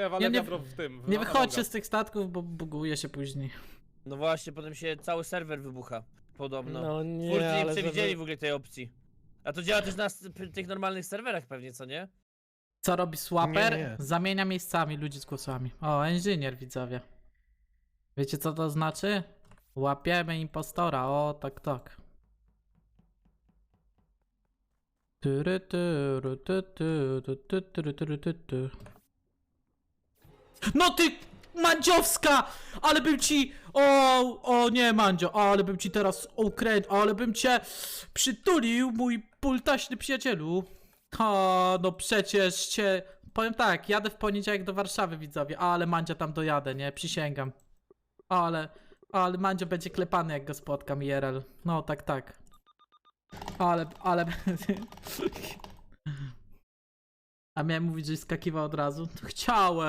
ja walę Nie, nie- wiadro w tym. w Nie wychodźcie z tych statków, bo buguje się później. No właśnie, potem się cały serwer wybucha. Podobno. No nie, Twórcy nie ale przewidzieli żeby... w ogóle tej opcji. A to działa też na s- p- tych normalnych serwerach pewnie, co nie? Co robi Swapper? Nie, nie. Zamienia miejscami ludzi z głosami. O, inżynier widzowie. Wiecie co to znaczy? Łapiemy impostora, o tak tak. Tyry, tyry, ty, ty, ty, ty, tyry, tyry, ty, ty. No ty Mandziowska! Ale bym ci. O, o nie, Mandzio, ale bym ci teraz ukręcił, ale bym cię przytulił, mój pultaśny przyjacielu. O, no przecież cię. Powiem tak, jadę w poniedziałek do Warszawy, widzowie, ale Mandzia tam dojadę, nie? Przysięgam. Ale, ale Mandzio będzie klepany, jak go spotkam IRL. No, tak, tak. Ale, ale... A miałem mówić, że skakiwał od razu? Chciałem.